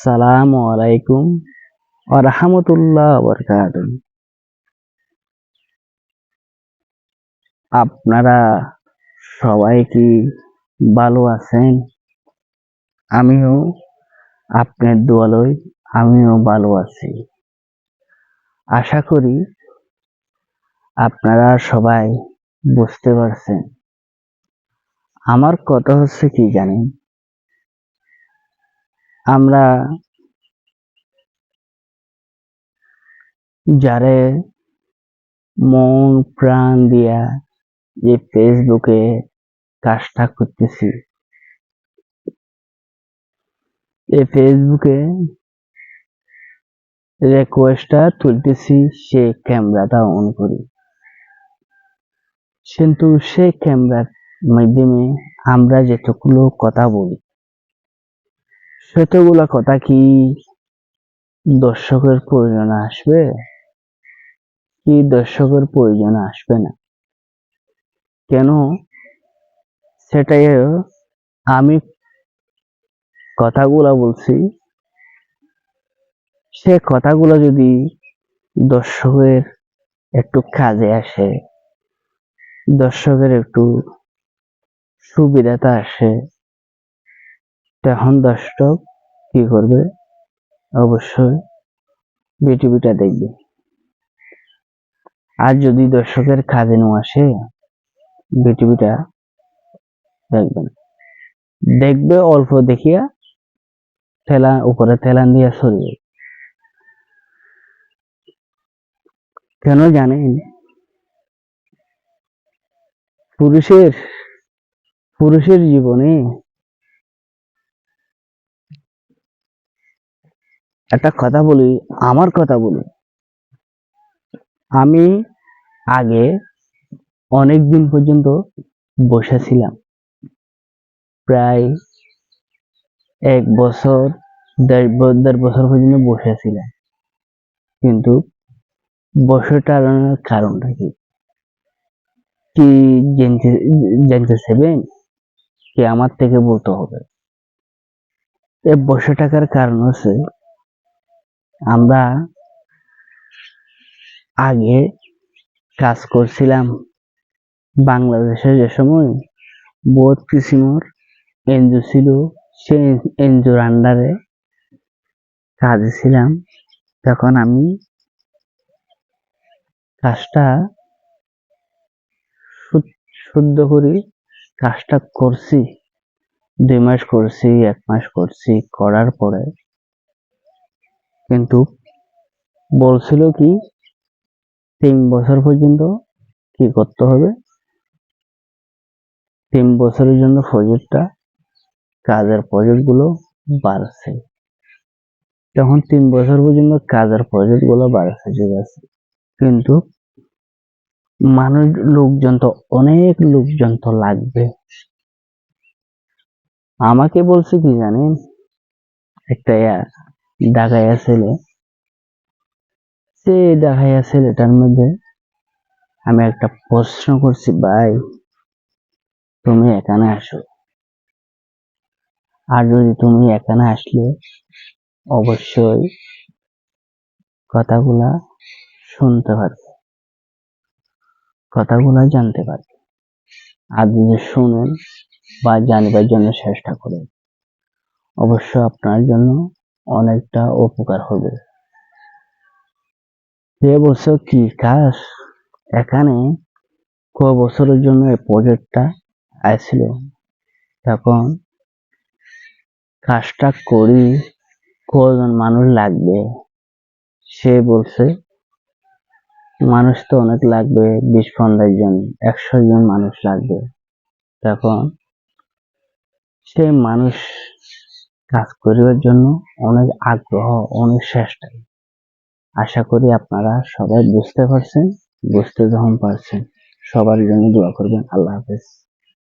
আসসালামু আলাইকুম ওয়া রাহমাতুল্লাহ বরকাত আপনারা সবাই কি ভালো আছেন? আমিও আপনার দোয়ালয়, আমিও ভালো আছি। আশা করি আপনারা সবাই বুঝতে পারছেন। আমার কথা হচ্ছে কি জানেন? আমরা যারে মন প্রাণ দিয়া যে ফেসবুকে কাজটা করতেছি, এই ফেসবুকে রিকোয়েস্টটা তুলতেছি, সে ক্যামেরাটা অন করি। কিন্তু সে ক্যামেরার মাধ্যমে আমরা যেটুকুলো কথা বলি সেতগুলো কথা কি দর্শকের প্রয়োজন আসবে? কি দর্শকের প্রয়োজন আসবে না? কেন? সেটাই আমি কথাগুলা বলছি। সে কথাগুলো যদি দর্শকের একটু কাজে আসে, দর্শকের একটু সুবিধাটা আসে, তখন দর্শক কি করবে? অবশ্যই বিটিভিটা দেখবে। আর যদি দর্শকের কাজে নো আসে বিটিভিটা দেখবে না দেখবে অল্প দেখিয়া ঠেলা উপরে ঠেলান দিয়া সরিয়ে কেন জানেন? পুরুষের পুরুষের জীবনে একটা কথা বলি, আমার কথা বলি। আমি আগে অনেক দিন পর্যন্ত বসেছিলাম। প্রায় এক বছর, দেড় বছর পর্যন্ত বসেছিলাম। কিন্তু বসে টানানোর কারণটা কি? কি জানতে চাইবেন? কি আমার থেকে বলতে হবে? এ বসে টাকার কারণ হচ্ছে আমরা আগে কাজ করছিলাম বাংলাদেশে যে সময় বহুত কিসিমর এনজিও ছিল সেই এনজিওর আন্ডারে কাজে ছিলাম। তখন আমি কাজটা শুদ্ধ করি কাজটা করছি। দুই মাস করছি, এক মাস করছি, করার পরে কিন্তু বলছিল কি, তিন বছর পর্যন্ত কি করতে হবে? তিন বছরের জন্য প্রজেক্টটা কাজের প্রজেক্টগুলো বাড়ছে। তখন তিন বছর পর্যন্ত কাজের প্রজেক্টগুলো বাড়ছে, ঠিক আছে? কিন্তু মানুষ, লোকজন তো, অনেক লোকজন তো লাগবে। আমাকে বলছে কি জানেন? একটা ইয়া ডাকাইয়া ছেলে। সে ডাকাইয়া ছেলেটার মধ্যে আমি একটা প্রশ্ন করছি, ভাই, তুমি এখানে আসো। আর যদি তুমি এখানে আসলে, অবশ্যই কথাগুলা শুনতে পারবে। কথাগুলা জানতে পারবে। আর যদি শুনেন বা জানবার জন্য চেষ্টা করেন, অবশ্য আপনার জন্য অনেকটা উপকার হবে। সে বছর কি কাজ? এখানে ক বছরের জন্য এই প্রজেক্টটা আসছিল তখন কাজটা করি, কজন মানুষ লাগবে? সে বলছে, মানুষ তো অনেক লাগবে, বিশ পঞ্চাশ জন, একশো জন মানুষ লাগবে। তখন সে মানুষ কাজ করিবার জন্য অনেক আগ্রহ, অনেক চেষ্টা। আশা করি আপনারা সবাই বুঝতে পারছেন, বুঝতে যখন পারছেন, সবার জন্য দোয়া করবেন। আল্লাহ হাফেজ।